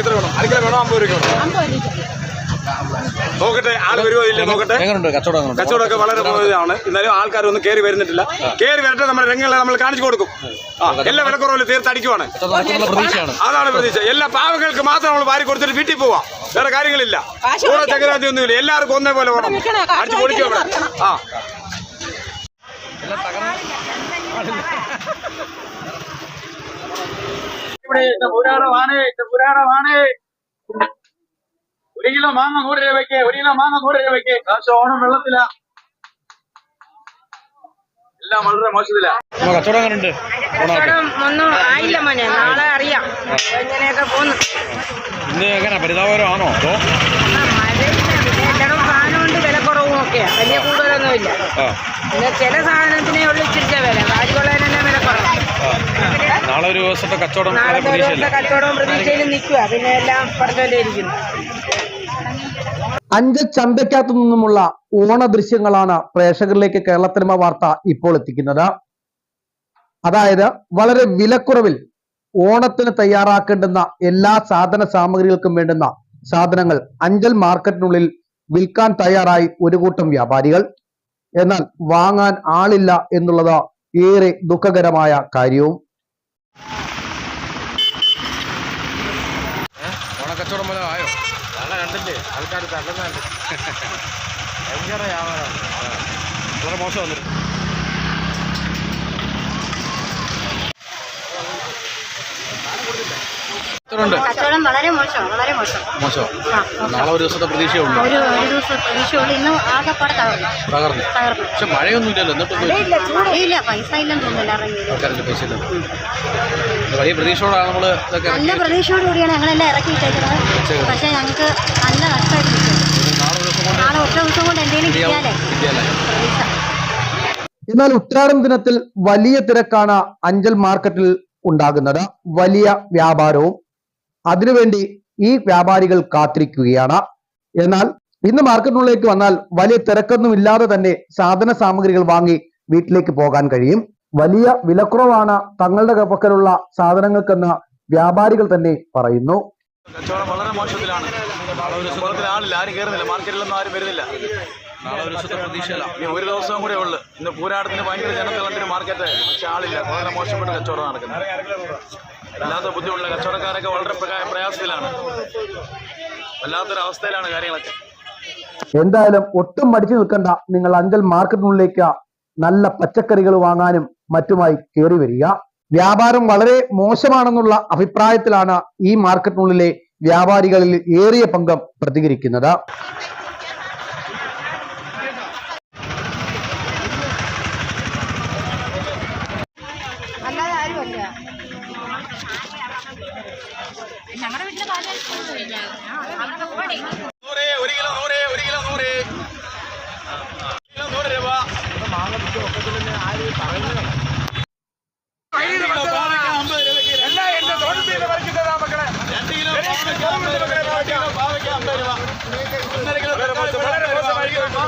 എത്ര വേണം? അരക്കിലോ വേണോ? അമ്പത് രൂപയ്ക്ക് വേണോ. രൂപ നോക്കട്ടെ ആൾ വരുമോ ഇല്ല? നോക്കട്ടെ. കച്ചവടം? കച്ചവടമൊക്കെ വളരെ ഇതാണ് എന്നാലും ആൾക്കാരൊന്നും കയറി വരുന്നിട്ടില്ല. കയറി വരട്ടെ നമ്മുടെ രംഗങ്ങളെ നമ്മൾ കാണിച്ചു കൊടുക്കും. ആ എല്ലാ വിലക്കുറവിലും തീർത്തടിക്കുവാണ്. അതാണ് പ്രതീക്ഷ. എല്ലാ പാവങ്ങൾക്ക് മാത്രം നമ്മൾ വാരി കൊടുത്തിട്ട് വീട്ടിൽ പോവാം. വേറെ കാര്യങ്ങളില്ല. ഓരോ ചക്രാന്തി ഒന്നുമില്ല എല്ലാവർക്കും ഒന്നേ പോലെ വേണം. അടിച്ചു പൊളിക്കും ആ. ഇവിടെ இந்த പുരാണമാണ് இந்த പുരാണമാണ് ഒരു കിലോ മാങ്ങ നൂറ് രൂപയ്ക്ക് ഒരു കിലോ മാങ്ങ നൂറ് രൂപയ്ക്ക് കാശ് ഓണം വെള്ളത്തില എല്ലാം വളരെ മോശത്തില അമ്മ, കച്ചവടം എങ്ങനെയുണ്ട് ഓണമായിട്ട് കച്ചവടം ഒന്നും ആയില്ല മോനെ നാളെ അറിയാം എങ്ങനെയൊക്കെ പോന്നു ഇന്ന് എങ്ങനെ പരിതാപകരമാണോ അതോ ആ, മഴയില്ല പിന്നെ എല്ലായിടവും സാധനമുണ്ട് വില കുറവും ഒക്കെയാ വലിയ കൂടുതലൊന്നുമില്ല ആ പിന്നെ ചില സാധനത്തിനേ ഉള്ളു ഇച്ചിരിച്ച വില കാറ്റുകൊള്ളതിനെ വില കുറവ് ആ നാളെ ഒരു ദിവസത്തെ കച്ചവടം നാളെ ദിവസത്തെ നിൽക്കുക. പിന്നെ എല്ലാം അഞ്ച് ചന്തയ്ക്കകത്തു നിന്നുമുള്ള ഓണ ദൃശ്യങ്ങളാണ് പ്രേക്ഷകരിലേക്ക് കേരളത്തിനിമ വാർത്ത ഇപ്പോൾ എത്തിക്കുന്നത്. അതായത് വളരെ വിലക്കുറവിൽ ഓണത്തിന് തയ്യാറാക്കേണ്ടുന്ന എല്ലാ സാധന സാമഗ്രികൾക്കും വേണ്ടുന്ന സാധനങ്ങൾ അഞ്ചൽ മാർക്കറ്റിനുള്ളിൽ വിൽക്കാൻ തയ്യാറായി ഒരു കൂട്ടം വ്യാപാരികൾ. എന്നാൽ വാങ്ങാൻ ആളില്ല എന്നുള്ളത് ഏറെ ദുഃഖകരമായ കാര്യവും. ഓണക്കച്ചവടം പോലെ ആയോ കണ്ടില്ലേ? ആൾക്കാർ തള്ളുന്നുണ്ട്. ഭയങ്കര വ്യാപാരം. വളരെ മോശം വന്നിട്ട് കച്ചവടം വളരെ മോശം വളരെ മോശം. മോശം. നാളെ ഒരു ദിവസത്തെ പ്രതീക്ഷയുള്ളൂ ഒരു ഒരു ദിവസം പ്രതീക്ഷയുള്ളൂ. ഇന്ന് ആകെപ്പാടെ തകർന്നു. തകർന്നു. തകർന്നു. പക്ഷെ മഴയൊന്നും ഇല്ലല്ലോ എന്നിട്ടൊന്നും മഴയില്ല പൈസ ഇല്ലെന്ന് തോന്നുന്നില്ല ഇറങ്ങിയത് ആൾക്കാരുടെ പൈസ ഇല്ല വലിയ പ്രതീക്ഷയോടാണ് നമ്മൾ ഇതൊക്കെ നല്ല. പ്രതീക്ഷയോട് കൂടിയാണ് ഞങ്ങളെല്ലാം ഇറക്കി ഇട്ടേക്കുന്നത് പക്ഷേ ഞങ്ങൾക്ക് നല്ല നഷ്ടമായിട്ട് നാളെ ഒറ്റ ദിവസം കൊണ്ട് എന്തെങ്കിലും കിട്ടിയാലേ? എന്നാൽ ഉത്രാടം ദിനത്തിൽ വലിയ തിരക്കാണ് അഞ്ചൽ മാർക്കറ്റിൽ ഉണ്ടാകുന്നത്. വലിയ വ്യാപാരവും അതിനുവേണ്ടി ഈ വ്യാപാരികൾ കാത്തിരിക്കുകയാണ്. എന്നാൽ ഇന്ന് മാർക്കറ്റിനുള്ളിലേക്ക് വന്നാൽ വലിയ തിരക്കൊന്നും ഇല്ലാതെ തന്നെ സാധന സാമഗ്രികൾ വാങ്ങി വീട്ടിലേക്ക് പോകാൻ കഴിയും. വലിയ വിലക്കുറവാണ് തങ്ങളുടെ പക്കലുള്ള സാധനങ്ങൾക്കെന്ന് വ്യാപാരികൾ തന്നെ പറയുന്നു. കച്ചവടം വളരെ മോശത്തിലാണ്. പുറത്തിൽ ആളില്ല. ആരും കയറുന്നില്ല മാർക്കറ്റിലൊന്നും ആരും വരുന്നില്ല. നാളെ ഒരു ദിവസത്തെ പ്രതീക്ഷയില്ല. ഇനി ഒരു ദിവസവും കൂടെ ഉള്ളു. ഇന്ന് പൂരാടത്തിന് ഭയങ്കര ജനത്തിലുള്ളൊരു മാർക്കറ്റ്. പക്ഷെ ആളില്ല. വളരെ മോശപ്പെട്ട കച്ചവടം നടക്കുന്നത്. വല്ലാത്ത ബുദ്ധിമുട്ടുള്ള കച്ചവടക്കാരൊക്കെ വളരെ പ്രയാ- പ്രയാസത്തിലാണ്. വല്ലാത്തൊരവസ്ഥയിലാണ് കാര്യങ്ങളൊക്കെ. എന്തായാലും ഒട്ടും മടിച്ചു നിൽക്കണ്ട. നിങ്ങൾ അഞ്ചൽ മാർക്കറ്റിനുള്ളിലേക്ക് നല്ല പച്ചക്കറികൾ വാങ്ങാനും മറ്റുമായി കയറി വരിക. വ്യാപാരം വളരെ മോശമാണെന്നുള്ള അഭിപ്രായത്തിലാണ് ഈ മാർക്കറ്റിനുള്ളിലെ വ്യാപാരികളിൽ ഏറിയ പങ്കം പ്രതികരിക്കുന്നത്. അല്ലാതെ ആരുമല്ല ഞങ്ങളുടെ വീട്ടിലെ കാര്യം നൂറ് ഒരു കിലോ നൂറ് ഒരു കിലോ നൂറ്. കിലോ നൂറ് രൂപ. മാങ്ങ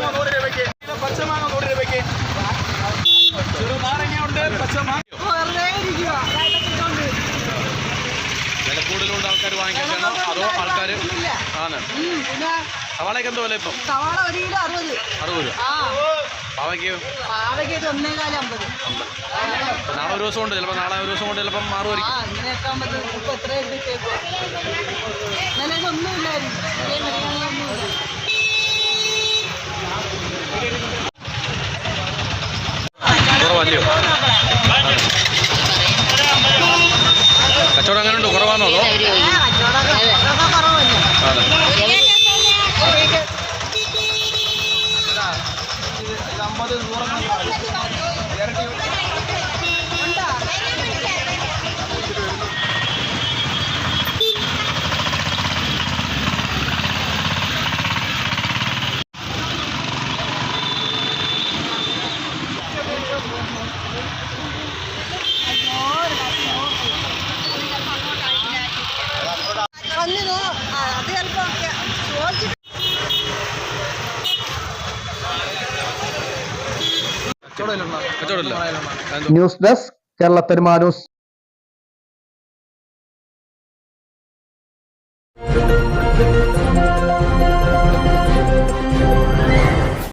നൂറ് രൂപയ്ക്ക്. കിലോ പച്ചമാങ്ങ നൂറ് രൂപയ്ക്ക്. ചെറുനാരങ്ങ ഉണ്ട് പച്ചമാങ്ങ വില വാങ്ങിക്കാനാണോ അതോ ആൾക്കാർ ആണ് സവാളയ്ക്ക് എന്തോ വില ഇപ്പം? സവാള ഒരു കിലോ അറുപത്. അറുപത് പാവയ്ക്ക്? പാവയ്ക്ക് ഒന്നേകാലം അമ്പത്. നാളെ ഒരു ദിവസം കൊണ്ട് ചിലപ്പോൾ നാളെ ഒരു ദിവസം കൊണ്ട് ചിലപ്പം മാറുമായിരിക്കും. കുറവല്ലയോ കച്ചവടം എങ്ങനെയുണ്ട് കുറവാണോ അതോ? News desk കേരളത്തരുമാനൂസ്